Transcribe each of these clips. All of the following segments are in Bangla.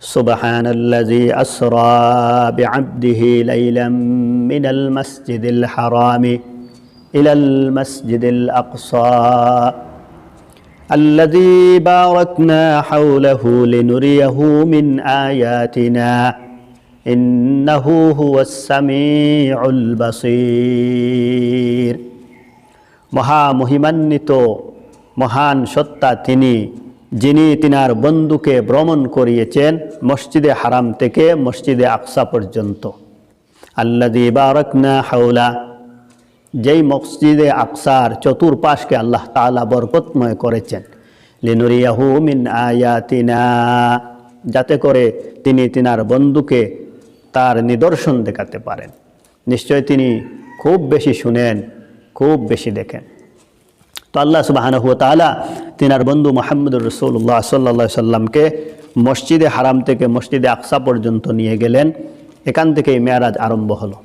سبحان الذي أسرى بعبده ليلا من المسجد الحرام إلى المسجد الأقصى الذي باركنا حوله لنريه من آياتنا إنه هو السميع البصير মহা মহিমান্বিত মহান সত্তা তিনি যিনি তিনার বন্ধুকে ভ্রমণ করিয়েছেন মসজিদে হারাম থেকে মসজিদে আকসা পর্যন্ত। আল্লাদি বারকনা হাওলা, যেই মসজিদে আকসার চতুর্পাশকে আল্লাহ তালা বরকতময় করেছেন। লিনুরিয়াহু মিন আয়াতিনা, যাতে করে তিনি তিনার বন্ধুকে তার নিদর্শন দেখাতে পারেন। নিশ্চয় তিনি খুব বেশি শুনেন, খুব বেশি দেখেন। তো আল্লাহ সুবাহানহু তালা তিনার বন্ধু মোহাম্মদুর রসুল্লাহ সাল্লা সাল্লামকে মসজিদে হারাম থেকে মসজিদে আকসা পর্যন্ত নিয়ে গেলেন। এখান থেকেই মেয়ারাজ আরম্ভ হলো।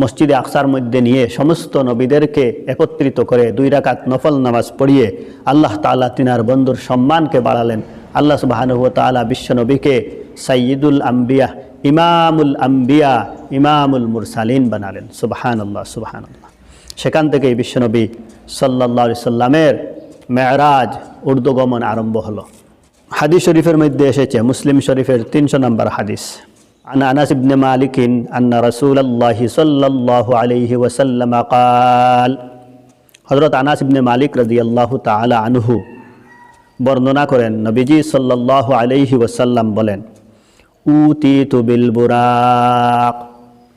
মসজিদে আকসার মধ্যে নিয়ে সমস্ত নবীদেরকে একত্রিত করে দুই রাকাত নফল নামাজ পড়িয়ে আল্লাহ তালা তিনার বন্ধুর সম্মানকে বাড়ালেন। আল্লাহ সুবাহানুহ তালা বিশ্বনবীকে সাইয়দুল আম্বিয়া, ইমামুল আম্বিয়া, ইমামুল মুরসালিন বানালেন। সুবাহান আল্লাহ সুবাহান আল্লাহ সেখান থেকেই বিশ্বনবী সাল্লাহ সাল্লামের মেয়রাজ উর্দুগমন আরম্ভ হলো হাদিস শরীফের মধ্যে এসেছে মুসলিম শরীফের তিনশো নম্বর হাদিস عن انس بن مالك ان رسول الله صلى الله عليه وسلم قال হযরত আনাস ইবনে মালিক রাদিয়াল্লাহু তাআলা আনহু বর্ণনা করেন নবীজি সাল্লাল্লাহু আলাইহি ওয়াসাল্লাম বলেন উতিতু বিল বুরাক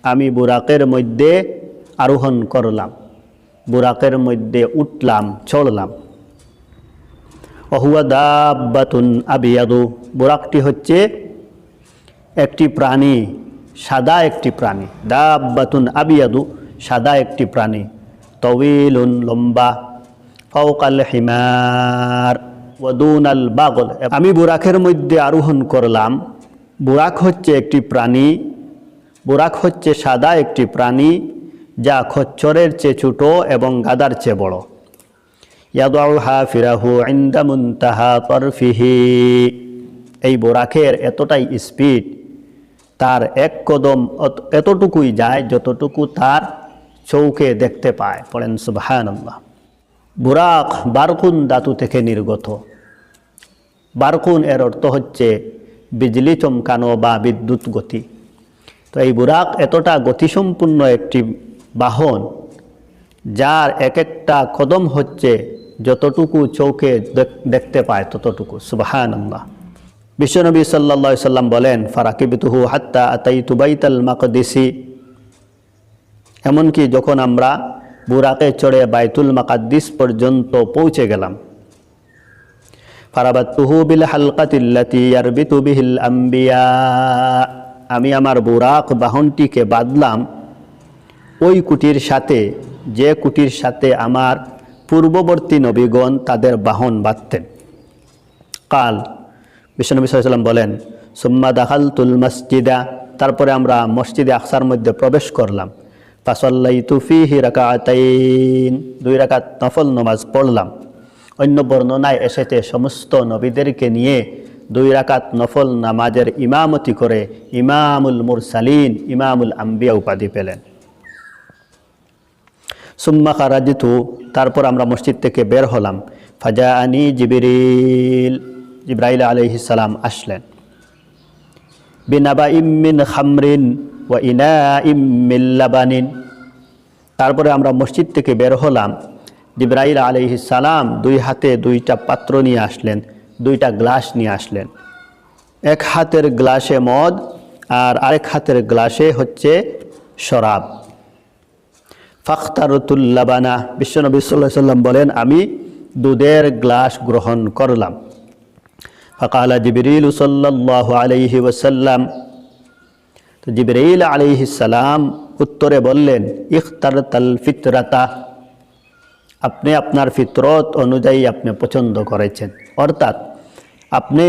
আমি বুরাকের মধ্যে আরোহণ করলাম বুরাকের মধ্যে উঠলাম চড়লাম অহুয়া দাব্বাতুন আবিয়াদু। বুরাকটি হচ্ছে একটি প্রাণী, সাদা একটি প্রাণী। দাব্বাতুন আবিয়াদু, সাদা একটি প্রাণী। তবিলুন লম্বা ফৌকাল হিমার ওদুন আল বাগল। আমি বুরাকের মধ্যে আরোহণ করলাম, বুরাক হচ্ছে একটি প্রাণী, বুরাক হচ্ছে সাদা একটি প্রাণী যা খচ্চরের চেয়ে ছোটো এবং গাদার চেয়ে বড়। ইয়াদুহা ফিরাহু ইন্দামুন্তাহা এই বোরাকের এতটাই স্পিড, তার এক কদম এতটুকুই যায় যতটুকু তার চৌকে দেখতে পায়। পড়েন সুবাহান আল্লাহ বুরাক বারকুন দাতু থেকে নির্গত। বারকুন এর অর্থ হচ্ছে বিজলি চমকানো বা বিদ্যুৎ গতি। তো এই বুরাক এতটা গতিসম্পন্ন একটি বাহন, যার এক একটা কদম হচ্ছে যতটুকু চৌকে দেখতে পায় ততটুকু। সুবাহান আল্লাহ বিশ্বনবী সাল্লা সাল্লাম বলেন, ফারাকিবিতুহু হাত্তা আতাই তুবাইতাল মাকদিসি। এমনকি যখন আমরা বুরাকে চড়ে বাইতুল মাকাদ্দিস পর্যন্ত পৌঁছে গেলাম, ফারাবাতুহু বিল হালকাতিল্লাতি ইয়ারবিতু বিহিল আম্বিয়া। আমি আমার বুরাক বাহনটিকে বাদলাম ওই কুটির সাথে, যে কুটির সাথে আমার পূর্ববর্তী নবীগণ তাদের বাহন বাঁধতেন। কাল বিশ্বনবী সাল্লাম বলেন, সুম্মা দাখাল তুল মসজিদা তারপরে আমরা মসজিদে আকসার মধ্যে প্রবেশ করলাম। ফাসল্লাই তুফি হি রাকাতাইন দুই রাকাত নফল নমাজ পড়লাম। অন্য বর্ণনায় এসেছে, সমস্ত নবীদেরকে নিয়ে দুই রাকাত নফল নামাজের ইমামতি করে ইমামুল মুরসালিন, ইমামুল আম্বিয়া উপাধি পেলেন। সুম্মা খারাজিতু, তারপর আমরা মসজিদ থেকে বের হলাম। ফাজা আনি জিবিরিল, জিব্রাইল আলহিসাল্লাম আসলেন। বিনাবা ইমিন খামরিন ওয়া ইনা ইমিল্লাবানিন তারপরে আমরা মসজিদ থেকে বের হলাম। জিব্রাইল আলহিসাল্লাম দুই হাতে দুইটা পাত্র নিয়ে আসলেন, দুইটা গ্লাস নিয়ে আসলেন। এক হাতের গ্লাসে মদ আর আরেক হাতের গ্লাসে হচ্ছে শরাব। ফাখতারতুল্লাবানা। বিশ্বনবী সাল্লাহ সাল্লাম বলেন, আমি দুধের গ্লাস গ্রহণ করলাম। ফকালা জিবরিল সাল্লাহ আলহি ওসাল্লাম তো জিবরাইল আলিহিসাল্লাম উত্তরে বললেন ইখতার তাল ফিতরাতা, আপনি আপনার ফিতরত অনুযায়ী আপনি পছন্দ করেছেন। অর্থাৎ, আপনি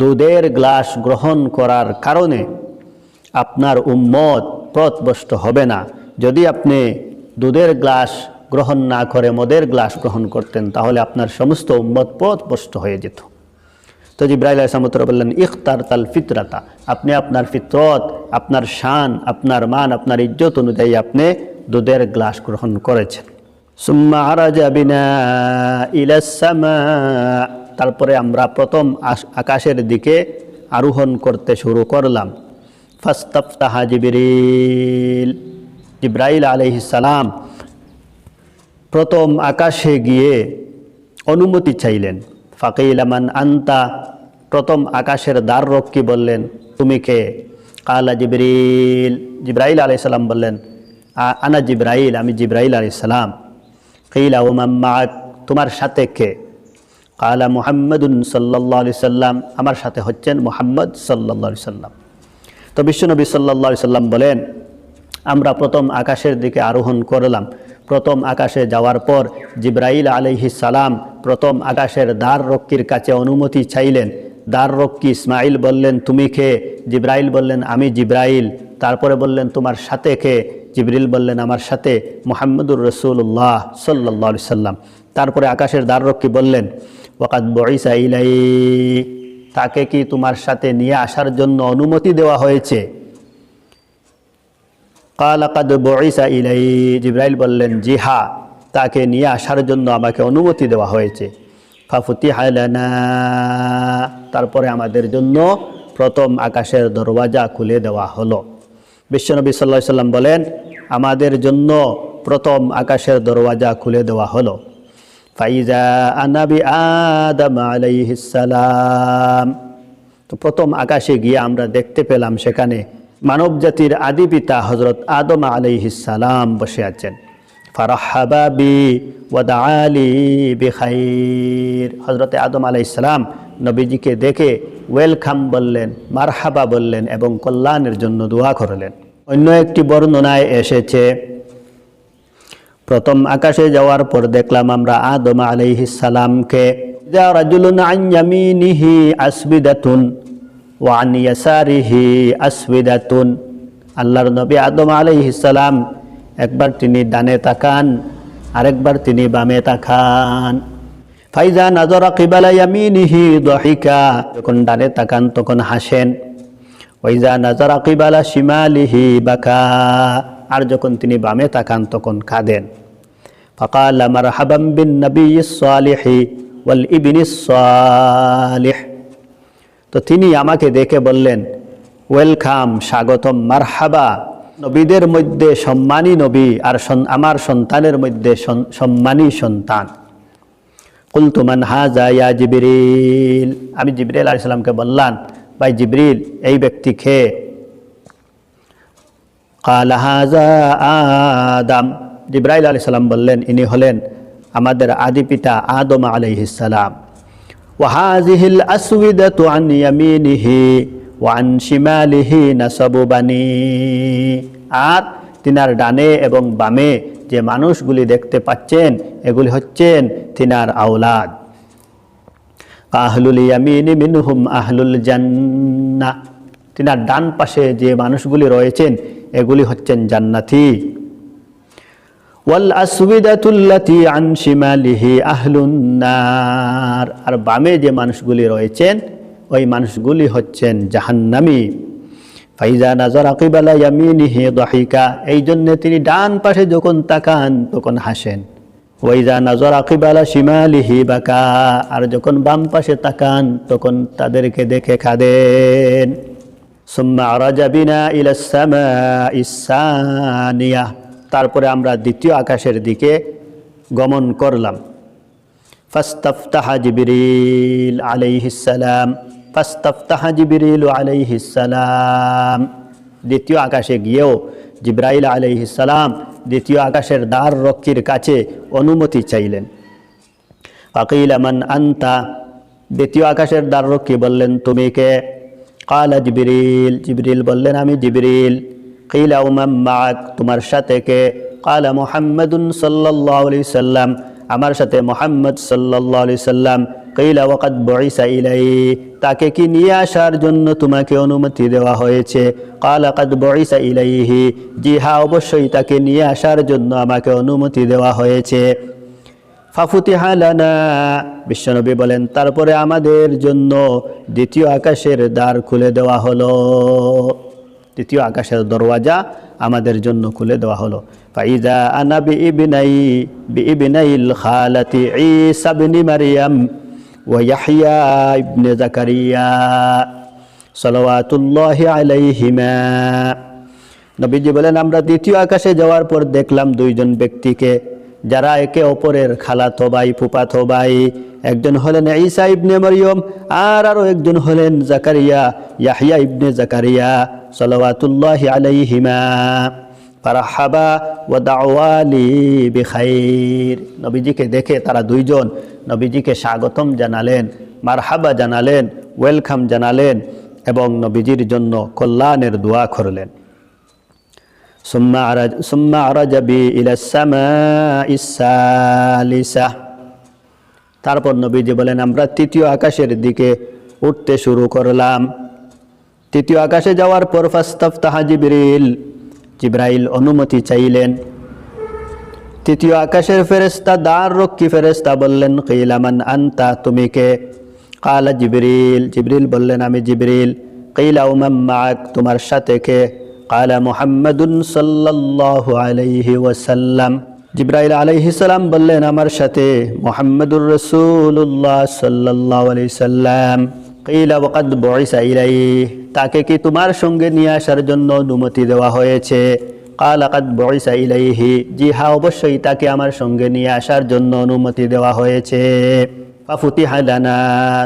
দুধের গ্লাস গ্রহণ করার কারণে আপনার উম্মত পথভ্রষ্ট হবে না। যদি আপনি দুধের গ্লাস গ্রহণ না করে মদের গ্লাস গ্রহণ করতেন, তাহলে আপনার সমস্ত উম্মত পথভ্রষ্ট হয়ে যেত। তো জিব্রাইল আহসামতর বললেন, ইখতার তাল ফিতরাতা আপনি আপনার ফিতরত, আপনার শান, আপনার মান, আপনার ইজ্জত অনুযায়ী আপনি দুধের গ্লাস গ্রহণ করেছেন। তারপরে আমরা প্রথম আকাশের দিকে আরোহণ করতে শুরু করলাম। ফাস্তাফতাহা জিবরিল জিব্রাইল আলাইহিস প্রথম আকাশে গিয়ে অনুমতি চাইলেন। ফাকিল আমান আন্তা, প্রথম আকাশের দ্বার রক্ষী বললেন, তুমি কে? কালা জিবরিল। জিব্রাইল আলাই বললেন আনা জিব্রাইল, আমি জিব্রাইল আলাই সালাম। কিলা ওমাম্মা তোমার সাথে কে? কালা মুহাম্মদুন সাল্লাহ আলি সাল্লাম, আমার সাথে হচ্ছেন মুহাম্মদ সাল্লাহ সাল্লাম। তো বিশ্বনবী সাল্লাহ সাল্লাম বলেন আমরা প্রথম আকাশের দিকে আরোহণ করলাম। প্রথম আকাশে যাওয়ার পর জিব্রাইল আলাইহিস সালাম প্রথম আকাশের দ্বার রক্ষীর কাছে অনুমতি চাইলেন। দ্বার রক্ষী ইসমাইল বললেন, তুমি কে? জিব্রাইল বললেন, আমি জিব্রাইল। তারপরে বললেন, তোমার সাথে কে? জিবরিল বললেন, আমার সাথে মোহাম্মদুর রসুল্লাহ সাল্লাহ সাল্লাম। তারপরে আকাশের দ্বার রক্ষী বললেন ওয়াকাত বইসা ইলাই তাকে কি তোমার সাথে নিয়ে আসার জন্য অনুমতি দেওয়া হয়েছে? কালাকাদ বইসা ইলাই জিব্রাইল বললেন জি হা তাকে নিয়ে আসার জন্য আমাকে অনুমতি দেওয়া হয়েছে। ফাফুতি হায়লানা তারপরে আমাদের জন্য প্রথম আকাশের দরওয়াজা খুলে দেওয়া হলো। বিশ্বনবী সাল্লাহ সাল্লাম বলেন, আমাদের জন্য প্রথম আকাশের দরওয়াজা খুলে দেওয়া হলো। ফাইজা আনাবি আদম আলাইহিস সালাম। তো প্রথম আকাশে গিয়ে আমরা দেখতে পেলাম সেখানে মানব জাতির আদি পিতা হজরত আদম আলাইহিসালাম বসে আছেন। ফারাহাবাবি ওয়াদালি বেখাইর। হজরতে আদম আলাইসালাম নবীজিকে দেখে ওয়েলকাম বললেন, মারহাবা বললেন এবং কল্যাণের জন্য দোয়া করলেন। অন্য একটি বর্ণনায় এসেছে, প্রথম আকাশে যাওয়ার পর দেখলাম আমরা আদম আলাইহিস সালামকে যা রাজুলুন আসবিদাতুন। ওয়া আন ইয়াসারিহি আসবিদাতুন আল্লাহর নবী আদম আলাইহিস সালাম একবার তিনি ডানে তাকান আরেকবার তিনি বামে তাকান ফাইজা নাজরা কিবালা ইয়ামিনিহি দহিকা যখন ডানে তাকান তখন হাসেন ওইজা নাজারা কিবালা শিমালিহি বাকা আর যখন তিনি বামে তাকান তখন কাঁদেন فقال مرحبا بالنبي الصالح والابن الصالح তো তিনি আমাকে দেখে বললেন, ওয়েলকাম, স্বাগতম, মারহাবা। নবীদের মধ্যে সম্মানী নবী আর আমার সন্তানের মধ্যে সম্মানী সন্তান। কুলতুমান হাজা ইয়া জিবরিল। আমি জিবরিল আলাইহিস সালামকে বললাম, ভাই জিবরিল, এই ব্যক্তি খে কাল হাজা আদম। জিব্রাইল আলাইহিস সালাম বললেন, ইনি হলেন আমাদের আদি পিতা আদম আলাইহিস আসউইদাতু আন ইয়ামিনিহি ওয়া আন শিমালিহি নাসাবু বানি আর তিনার ডানে এবং বামে যে মানুষগুলি দেখতে পাচ্ছেন, এগুলি হচ্ছেন তিনার আওলাদ। আহলুল ইয়ামিনি মিনহুম আহলুল জান্নাহ তিনার ডান পাশে যে মানুষগুলি রয়েছেন, এগুলি হচ্ছেন জান্নাতি। ওয়াল আসবিদাতুল্লাতি আন শিমালিহি আহলুন নার। আর বামে যে মানুষগুলি রয়েছেন, ওই মানুষগুলি হচ্ছেন জাহান্নামী। ফাইজা নাজর আকিবালা ইয়ামিনিহি দহিকা। এই জন্যে তিনি ডান পাশে যখন তাকান, তখন হাসেন। ওইজা নজর আকিবালা শিমালিহি বাকা। আর যখন বাম পাশে তাকান, তখন তাদেরকে দেখে খাদেন। সুম্মা রাজাবিনা ইলাসামা ইসানিয়া তারপরে আমরা দ্বিতীয় আকাশের দিকে গমন করলাম। ফাস্তাফতাহা জিবরিল আলাইহিসসালাম ফাস্তাফতাহা জিবরিল আলাইহিসসালাম দ্বিতীয় আকাশে গিয়েও জিব্রাইল আলাইহিসসালাম দ্বিতীয় আকাশের দ্বার রক্ষীর কাছে অনুমতি চাইলেন। ফাকিল আমান আন্তা, দ্বিতীয় আকাশের দ্বার রক্ষী বললেন, তুমি কে? কালা জিবরিল। জিবরিল বললেন, আমি জিবরিল। কিলা উমাম মাক, তোমার সাথে কে? কালা মুহাম্মাদুন সাল্লাল্লাহু আলাইহি সাল্লাম, আমার সাথে মোহাম্মদ সাল্লাল্লাহু আলাইহি সাল্লাম। কিলা ওয়াকাদ বুইসা ইলাই তাকে কি নিয়ে আসার জন্য তোমাকে অনুমতি দেওয়া হয়েছে? কালা কাদ বুইসা ইলাইহি জি হ্যাঁ অবশ্যই তাকে নিয়ে আসার জন্য আমাকে অনুমতি দেওয়া হয়েছে। ফাফুতিহা লানা বিশ্বনবী বলেন, তারপরে আমাদের জন্য দ্বিতীয় আকাশের দ্বার খুলে দেওয়া হলো। দ্বিতীয় আকাশের দরওয়াজা আমাদের জন্য খুলে দেওয়া হলো। ফাইজা আনা বি ইবনাই বি ইবনাইল খালাতি ঈসা ইবনে মারইয়াম ওয়া ইয়াহইয়া ইবনে জাকারিয়া। সালাওয়াতুল্লাহি আলাইহিমা। নবীজি বলেন, আমরা দ্বিতীয় আকাশে যাওয়ার পর দেখলাম দুইজন ব্যক্তিকে, যারা একে অপরের খালাতো ভাই ফুপাতো ভাই একজন হলেন ঈসা ইবনে মরিয়ম আর আরও একজন হলেন জাকারিয়া ইয়াহিয়া ইবনে জাকারিয়া। সলওয়াতুল্লাহ আলাইহিমা। ফারাহাবা ও দাওয়ালি নবীজিকে দেখে তারা দুইজন নবীজিকে স্বাগতম জানালেন, মারহাবা জানালেন, ওয়েলকাম জানালেন এবং নবীজির জন্য কল্যাণের দোয়া করলেন। সুম্মা সুম্মা তারপর নবীজি বলেন, আমরা তৃতীয় আকাশের দিকে উঠতে শুরু করলাম। তৃতীয় আকাশে যাওয়ার পর ফাস্তাফতাহা জিবরিল, জিব্রাইল অনুমতি চাইলেন। তৃতীয় আকাশের ফেরেস্তা দ্বার রক্ষী ফেরেস্তা বললেন কৈলামান আন্তা, তুমি কে? কালা জিবরিল। জিবরিল বললেন, আমি জিবরিল। কৈলা উমাম তোমার সাথে কে? কালা মুহাম্মাদুন সাল্লাল্লাহু আলাইহি ওয়াসাল্লাম। জিব্রাইল সালাম বললেন, আমার সাথে মুহাম্মাদুর রাসূলুল্লাহ সাল্লাল্লাহু আলাইহি সাল্লাম কিলা ওয়াকাদ বুইসা ইলাইহি, তাকে কি তোমার সঙ্গে নিয়ে আসার জন্য অনুমতি দেওয়া হয়েছে? কাল আকাদ বয়সা ইলাইহি, জি হা অবশ্যই তাকে আমার সঙ্গে নিয়ে আসার জন্য অনুমতি দেওয়া হয়েছে। ফাফুতি হালানা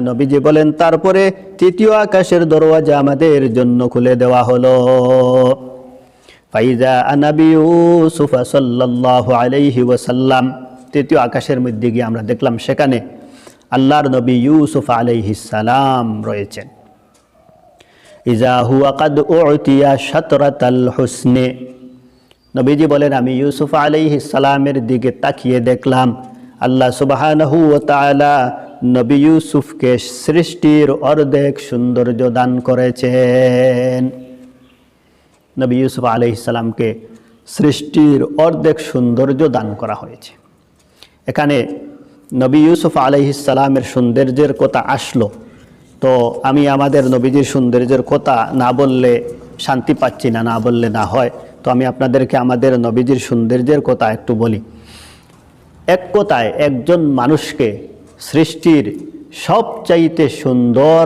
নবীজি বলেন, তারপরে তৃতীয় আকাশের দরওয়াজা আমাদের জন্য খুলে দেওয়া হলো। ফাইজা আনাবি ইউসুফা সাল্লাল্লাহু আলাইহি ওয়াসাল্লাম, তৃতীয় আকাশের মধ্যে গিয়ে আমরা দেখলাম, সেখানে আল্লাহর নবী ইউসুফ সালাম রয়েছেন। ইজা হুয়া কাদ উতিয়া শাতরাতাল হুসনে। নবীজি বলেন, আমি ইউসুফ সালামের দিকে তাকিয়ে দেখলাম, আল্লাহ সুবহানাহু ওয়া তাআলা নবী ইউসুফকে সৃষ্টির অর্ধেক সৌন্দর্য দান করেছেন। নবী ইউসুফ সালামকে সৃষ্টির অর্ধেক সৌন্দর্য দান করা হয়েছে। এখানে নবী ইউসুফ আলাইহিস সালামের সৌন্দর্যের কথা আসলো। তো আমি আমাদের নবীজির সৌন্দর্যের কথা না বললে শান্তি পাচ্ছি না না বললে না হয়। তো আমি আপনাদেরকে আমাদের নবীজির সৌন্দর্যের কথা একটু বলি। এক কথায় একজন মানুষকে সৃষ্টির সবচাইতে সুন্দর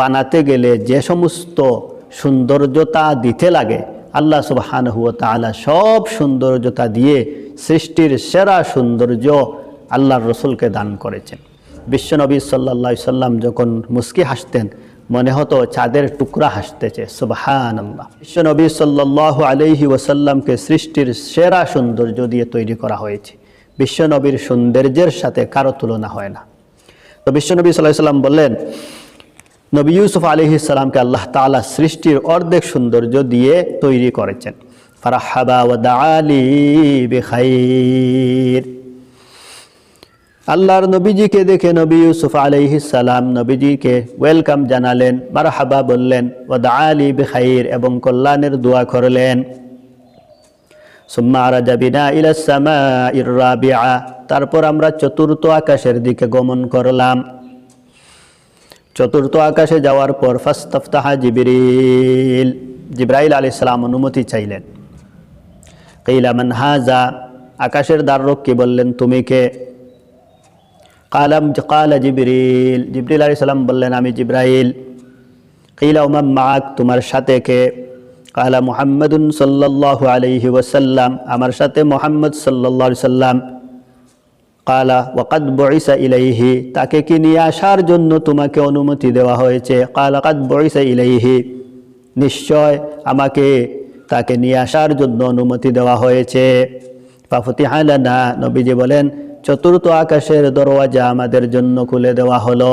বানাতে গেলে যে সমস্ত সৌন্দর্যতা দিতে লাগে, আল্লাহ সুবহানাহু ওয়া তাআলা সব সৌন্দর্যতা দিয়ে সৃষ্টির সেরা সৌন্দর্য আল্লাহর রসুলকে দান করেছেন। বিশ্বনবী সাল্লা সাল্লাম যখন মুস্কি হাসতেন, মনে হতো চাঁদের টুকরা হাসতেছে সুবাহান আল্লাহ বিশ্বনবী সাল্লাহ আলহি ওসাল্লামকে সৃষ্টির সেরা সৌন্দর্য দিয়ে তৈরি করা হয়েছে। বিশ্বনবীর সৌন্দর্যের সাথে কারও তুলনা হয় না। তো বিশ্বনবী সাল্লাহ সাল্লাম বললেন, নবী ইউসুফ আলহি সাল্লামকে আল্লাহ তালা সৃষ্টির অর্ধেক সৌন্দর্য দিয়ে তৈরি করেছেন। ফারাহাবা ওয়া আলী বেখাইর। আল্লাহর নবীজিকে দেখে নবী ইউসুফ সালাম নবীজিকে ওয়েলকাম জানালেন, মারহাবা বললেন ওদা আলী বেখাইর এবং কল্যাণের দোয়া করলেন। সুম্মা রাজাবিনা ইরাবিআ তারপর আমরা চতুর্থ আকাশের দিকে গমন করলাম। চতুর্থ আকাশে যাওয়ার পর ফাস্তাফতাহা জিবরিল, জিব্রাইল আলাইহিস সালাম অনুমতি চাইলেন। কৈলা মান হাজা, আকাশের দ্বাররক্ষী বললেন, তুমি কে? কালাম কালা জিবরিল জিবরিল আলী সালাম বললেন, আমি জিব্রাইল। কিলা উমাম মাক তোমার সাথে কে? কালা মুহাম্মদুন সাল্লাল্লাহু আলাইহি ওয়াসাল্লাম, আমার সাথে মোহাম্মদ আলাইহি সাল্লাম কালা ওয়াকাদ বইসা ইলাইহি, তাকে কি নিয়ে আসার জন্য তোমাকে অনুমতি দেওয়া হয়েছে? কালা কাদ বইসা ইলাইহি, নিশ্চয় আমাকে তাকে নিয়ে আসার জন্য অনুমতি দেওয়া হয়েছে। ফাফতি হালানা নবীজি বলেন চতুর্থ আকাশের দরওয়াজা আমাদের জন্য খুলে দেওয়া হলো।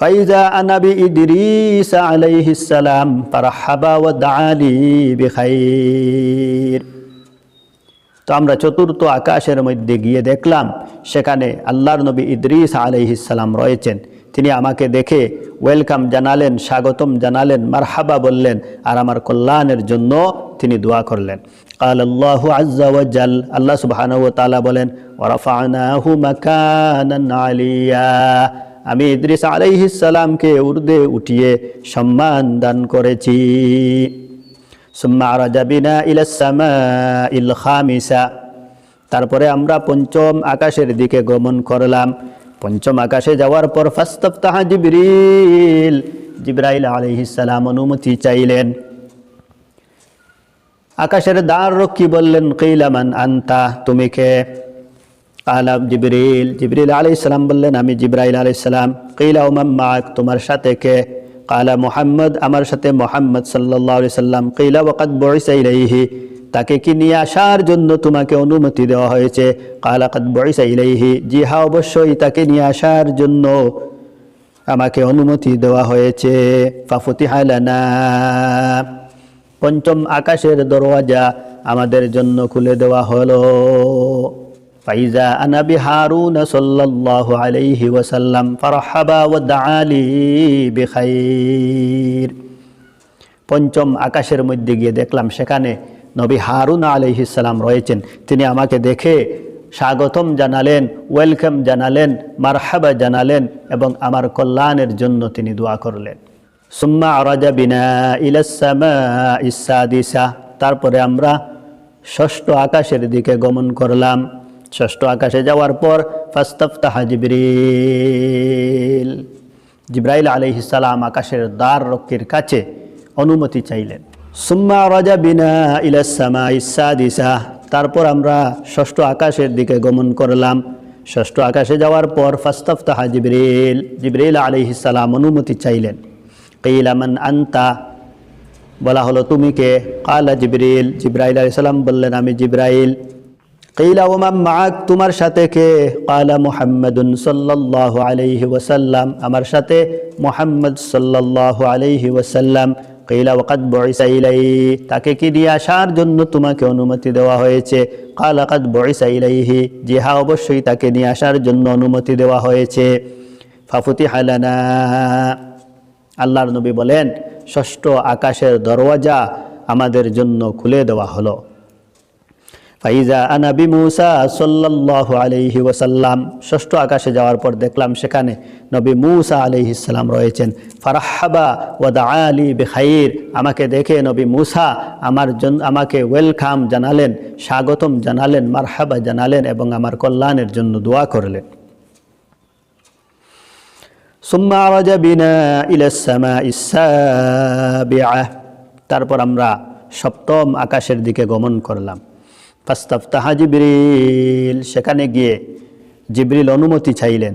ফাইজা আনাবি ইদরিস আলাইহিস সালাম, ফারহাবা ওয়া দাআলি বিখাইর। তো আমরা চতুর্থ আকাশের মধ্যে গিয়ে দেখলাম, সেখানে আল্লাহর নবী ইদ্রিস আলাইহিস রয়েছেন। তিনি আমাকে দেখে ওয়েলকাম জানালেন স্বাগতম জানালেন মারহাবা বললেন আর আমার কল্যাণের জন্য তিনি দোয়া করলেন قال الله عز وجل আল্লাহ সুবহানাহু ওয়া তাআলা বলেন ورفعناه مكانا عليا আমি ইদ্রিস আলাইহিস সালামকে উর্দে উঠিয়ে সম্মান দান করেছি সুম্মা আরাজা বিনা ইলা সামাইল খামিসা তারপরে আমরা পঞ্চম আকাশের দিকে গমন করলাম পঞ্চম আকাশে যাওয়ার পর ফাস্তাফতাহা জিবরিল, জিব্রাইল আলাইহিস সালাম অনুমতি চাইলেন। আকাশের দ্বার রক্ষী বললেন কৈলামান আন্তা, তুমি কে? কালা জিবরিল। জিবরিল আলাইহিস সালাম বললেন, আমি জিব্রাইল আলাইহিস সালাম। কৈলা উমাম মাক তোমার সাথে কে? কালা মোহাম্মদ, আমার সাথে মোহাম্মদ আলাইহি সাল্লাম। কৈলা ওয়াকাদ বুইসা ইলাইহি। তাকে কি নিয়ে আসার জন্য তোমাকে অনুমতি দেওয়া হয়েছে? কালা কাদ বুইসা ইলাইহি, জি হ্যাঁ অবশ্যই তাকে নিয়ে আসার জন্য আমাকে অনুমতি দেওয়া হয়েছে। ফাফুতিহা লানা। পঞ্চম আকাশের দরওয়াজা আমাদের জন্য খুলে দেওয়া হলো। ফাইজা আনাবি হারুন সাল্লাল্লাহু আলাইহি ওয়াসাল্লাম, ফারহাবা ওয়া দাআলি বিখাইর পঞ্চম আকাশের মধ্যে গিয়ে দেখলাম সেখানে নবী হারুন আলাইহিস সালাম রয়েছেন। তিনি আমাকে দেখে স্বাগতম জানালেন, ওয়েলকাম জানালেন, মারহাবা জানালেন এবং আমার কল্যাণের জন্য তিনি দোয়া করলেন। সুম্মা আরাজা বিনা ইলাসামা ইসাদিসা তারপরে আমরা ষষ্ঠ আকাশের দিকে গমন করলাম। ষষ্ঠ আকাশে যাওয়ার পর ফাস্তাফতাহা জিবরিল। জিব্রাইল আলাইহিস সালাম আকাশের দ্বার রক্ষীর কাছে অনুমতি চাইলেন। সুম্মা রাজা বিনা ইলাসামা ইসাদিসা তারপর আমরা ষষ্ঠ আকাশের দিকে গমন করলাম। ষষ্ঠ আকাশে যাওয়ার পর ফাস্তাফতাহা জিবরিল। জিব্রাইল আলাইহিস সালাম অনুমতি চাইলেন। কিলামান আন্তা? বলা হলো, তুমি কে? কালা জিবরিল। জিব্রাইল আলাইহিস সালাম বললেন, আমি জিব্রাইল। কিলা ওমাম মাক তোমার সাথে কে? কালা, মুহাম্মাদুন সাল্লাল্লাহু আলাইহি ওয়াসাল্লাম। আমার সাথে মোহাম্মদ সাল্লাল্লাহু আলাইহি ওয়াসাল্লাম। কিলা ওয়াকাদ বয়সা ইলাই তাকে কি দিয়ে আসার জন্য তোমাকে অনুমতি দেওয়া হয়েছে? কাল আকাত বয়সা ইলাইহি যে হা অবশ্যই তাকে নিয়ে আসার জন্য অনুমতি দেওয়া হয়েছে। ফাফুতি হালানা আল্লাহর নবী বলেন, ষষ্ঠ আকাশের দরওয়াজা আমাদের জন্য খুলে দেওয়া হলো। ফাইজা আনাবি মুসা সাল্লাহ আলাইহি ওসাল্লাম ষষ্ঠ আকাশে যাওয়ার পর দেখলাম সেখানে নবী মুসা আলহি সাল্লাম রয়েছেন। ফারাহাবা ওয়াদা আলী বেখাইর, আমাকে দেখে নবী মুসা আমার জন্য আমাকে ওয়েলকাম জানালেন, স্বাগতম জানালেন, মারহাবা জানালেন এবং আমার কল্যাণের জন্য দোয়া করলেন। সুম্মা আওয়াজা বিনা ইলাসমা ইসাবিআ তারপর আমরা সপ্তম আকাশের দিকে গমন করলাম। ফাস্তাফতাহা জিবরিল। সেখানে গিয়ে জিবরিল অনুমতি চাইলেন।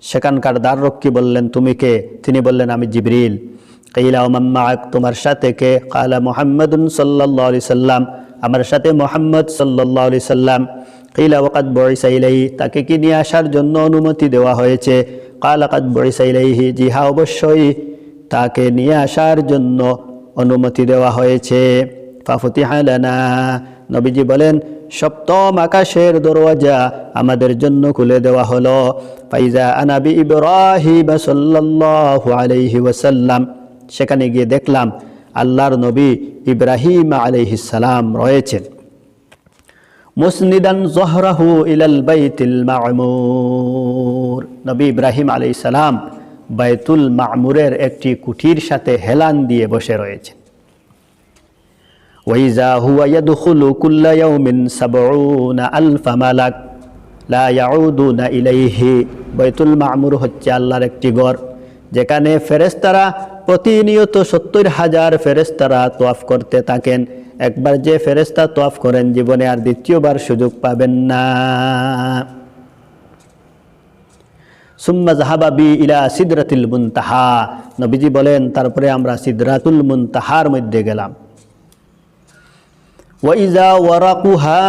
সেখানকার দ্বাররক্ষী বললেন, তুমি কে? তিনি বললেন, আমি জিবরিল। কাইলা ওমাম্মা তোমার সাথে কে? কালা মোহাম্মদুন সাল্লাহ আলি সাল্লাম। আমার সাথে মোহাম্মদ সাল্লাহ আলি সাল্লাম। কিলা ওকাত বয়সা ইলাই তাকে কি নিয়ে আসার জন্য অনুমতি দেওয়া হয়েছে? কাল আকাত বয়সা ইলাইহি। জি হ্যাঁ অবশ্যই তাকে নিয়ে আসার জন্য অনুমতি দেওয়া হয়েছে। ফাফতি হালানা নবীজি বলেন, সপ্তম আকাশের দরওয়াজা আমাদের জন্য খুলে দেওয়া হলো। ফাইজা আনাবি ইব্রাহিম সাল্লাল্লাহু আলাইহি ওয়াসাল্লাম। সেখানে গিয়ে দেখলাম, আল্লাহর নবী ইব্রাহিম আলাইহিস সালাম রয়েছেন মুসনিদান জহরাহু ইলাল বাইতিল মামুর। নবী ইব্রাহিম আলাই সালাম বাইতুল মামুরের একটি কুঠির সাথে হেলান দিয়ে বসে রয়েছে। মামুর হচ্ছে আল্লাহর একটি ঘর, যেখানে ফেরেস্তারা প্রতিনিয়ত সত্তর হাজার ফেরেস্তারা তোয়াফ করতে থাকেন। একবার যে ফেরেস্তা তোয়াফ করেন, জীবনে আর দ্বিতীয়বার সুযোগ পাবেন না। সুম্মা জাহাবাবি ইলা সিদরাতুল মুনতাহা। নবীজি বলেন, তারপরে আমরা সিদরাতুল মুনতাহার মধ্যে গেলাম। ওয়াইজা ওয়ারাকুহা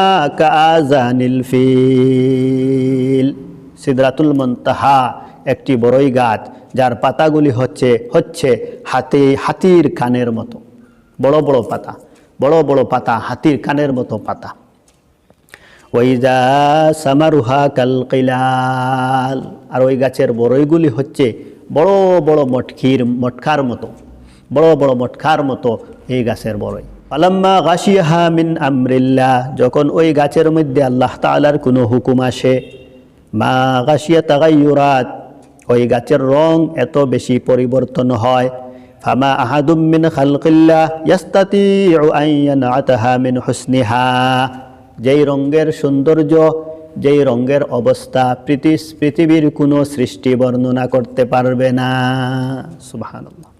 কাআজানিল ফিল সিদরাতুল মুনতাহা, একটি বড়ই গাছ, যার পাতাগুলি হচ্ছে হচ্ছে হাতে, হাতির কানের মতো। বড় বড় পাতা, বড় বড় পাতা, হাতির কানের মতো পাতা। ওইজা সামারুহা কাল কৈলাল আর ওই গাছের বড়ইগুলি হচ্ছে বড় বড় মটকির, মটকার মতো, বড় বড় মটকার মতো এই গাছের বড়ই। আলাম্মা গাছিয়াহা মিন আমরিল্লাহ, যখন ওই গাছের মধ্যে আল্লাহ তালার কোনো হুকুম আসে, মা গাছিয়া তাগাইয়ুরাত ওই গাছের রং এত বেশি পরিবর্তন হয়, ফামা আহাদুম মিন খালকিল্লাহ ইয়াস্তাতিউ আন ইয়ানআতাহা মিন হুসনিহা, যেই রঙের সৌন্দর্য, যেই রঙের অবস্থা পৃথিবীর কোনো সৃষ্টি বর্ণনা করতে পারবে না। সুবহানাল্লাহ।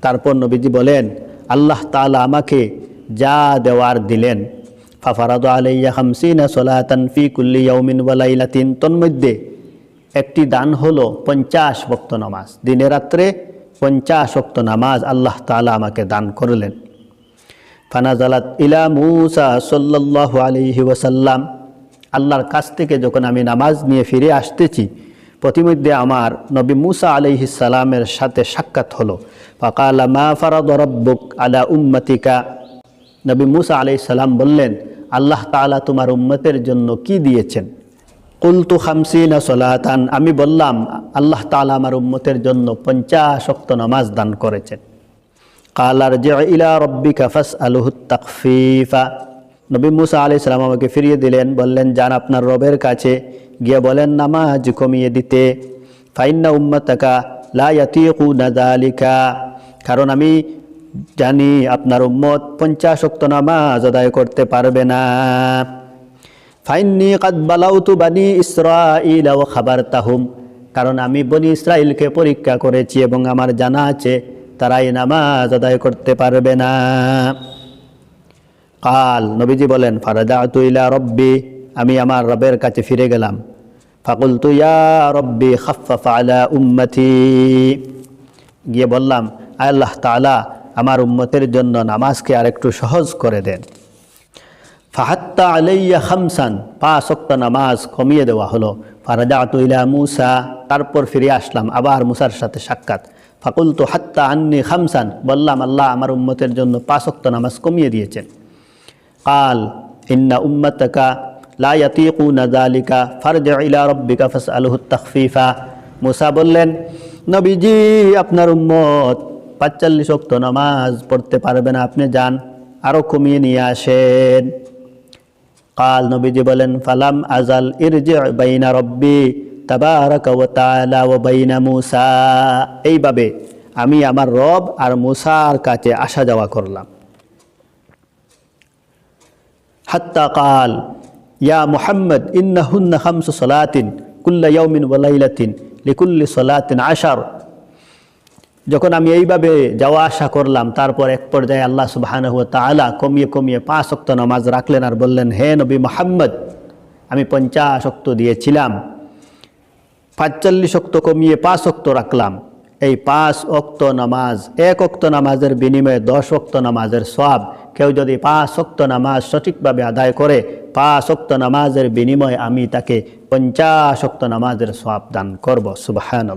তারপর নবীজি বলেন, আল্লাহ তাআলা আমাকে যা দেওয়ার দিলেন। ফাফারাদু আলাইয়া হামসিনা সলাতান ফি কুল্লি ইয়াউমিন ওয়া লাইলাতিন। তন্মধ্যে একটি দান হলো পঞ্চাশ বক্ত নামাজ। দিনে রাত্রে পঞ্চাশ ওক্ত নামাজ আল্লাহ তাআলা আমাকে দান করলেন। ফানাজালাত ইলা মুসা সাল্লাল্লাহু আলাইহি ওয়াসাল্লাম। আল্লাহর কাছ থেকে যখন আমি নামাজ নিয়ে ফিরে আসতেছি প্রতিমধ্যে আমার নবী মুসা আলাইহি সালামের সাথে সাক্ষাৎ হলো। ফাকালা, মা ফারাদ রব্বুক আলা উম্মতিকা? নবী মুসা আলাইহিস সালাম বললেন, আল্লাহ তাআলা তোমার উম্মতের জন্য কি দিয়েছেন? কুলতু খামসিনা সলাতান। আমি বললাম, আল্লাহ তালা আমার উম্মতের জন্য পঞ্চাশ ওয়াক্ত নামাজ দান করেছেন। কালার যে ইলা রব্বিকা ফাস আলুহুত তাকফিফা নবী মুসা আলি সালাম আমাকে ফিরিয়ে দিলেন, বললেন, যান আপনার রবের কাছে। গিয়ে বলেন, নামাজ কমিয়ে দিতে। ফাইন্না উম্মতাকা লা ইয়াতিকু নাদালিকা কারণ আমি জানি আপনার উম্মত পঞ্চাশ ওয়াক্ত নামাজ আদায় করতে পারবে না। ফাইন্নি কাদ বালাউতু বানি ইসরাইল ও খাবার তাহুম কারণ আমি বনি ইসরাইলকে পরীক্ষা করেছি এবং আমার জানা আছে, তারাই নামাজ আদায় করতে পারবে না। কাল নবীজি বলেন ফারাদা তুইলা রব্বি আমি আমার রবের কাছে ফিরে গেলাম। ফাকুল তুইয়া রব্বি খাফাফা আলা উম্মতি। গিয়ে বললাম আল্লাহ তাআলা, আমার উম্মতের জন্য নামাজকে আরেকটু সহজ করে দেন। ফাহাত্তা আলাইয়া খামসান পাঁচ ওয়াক্ত নামাজ কমিয়ে দেওয়া হলো। ফারাজাতু ইলা মুসা, তারপর ফিরে আসলাম, আবার মুসার সাথে সাক্ষাৎ। ফাকুল তো হাত্তা আন্নি খামসান, বললাম, আল্লাহ আমার উম্মতের জন্য পাঁচ ওয়াক্ত নামাজ কমিয়ে দিয়েছেন। কাল, ইন্না উম্মতকা লা ইয়াতিকুনা যালিকা, ফারজি ইলা রাব্বিকা ফাসআলহু তাখফিফা। মুসা বললেন, নবীজি, আপনার উম্মত পাঁচচল্লিশ ওয়াক্ত নামাজ পড়তে পারবে না, আপনি যান আরও কমিয়ে নিয়ে আসেন। কাল নবীজি বলেন, ফালাম আজাল ইরজি বাইনা রব্বি এইভাবে আমি আমার রব আর মুসার কাছে আসা যাওয়া করলাম। হাত্তা কাল, ইয়া মুহাম্মদ ইন্নাহুন্না খামসু সলাতিন কুল্লা ইয়াউমিন ওয়া লাইলাতিন লিকুল্লি সলাতিন আশার। যখন আমি এইভাবে যাওয়া আসা করলাম, তারপর এক পর্যায়ে আল্লাহ সুবহানাহু ওয়া তাআলা কমিয়ে কমিয়ে পাঁচ ওয়াক্ত নামাজ রাখলেন আর বললেন, হে নবী মোহাম্মদ, আমি পঞ্চাশ ওক্ত দিয়েছিলাম, পাঁচচল্লিশ অক্ত কমিয়ে পাঁচ অক্ত রাখলাম। এই পাঁচ অক্ত নামাজ, এক অক্ত নামাজের বিনিময়ে দশ অক্ত নামাজের সব কেউ যদি পাঁচ অক্ত নামাজ সঠিকভাবে আদায় করে, পাঁচ অক্ত নামাজের বিনিময়ে আমি তাকে পঞ্চাশ অক্ত নামাজের সব দান করব। সুবাহান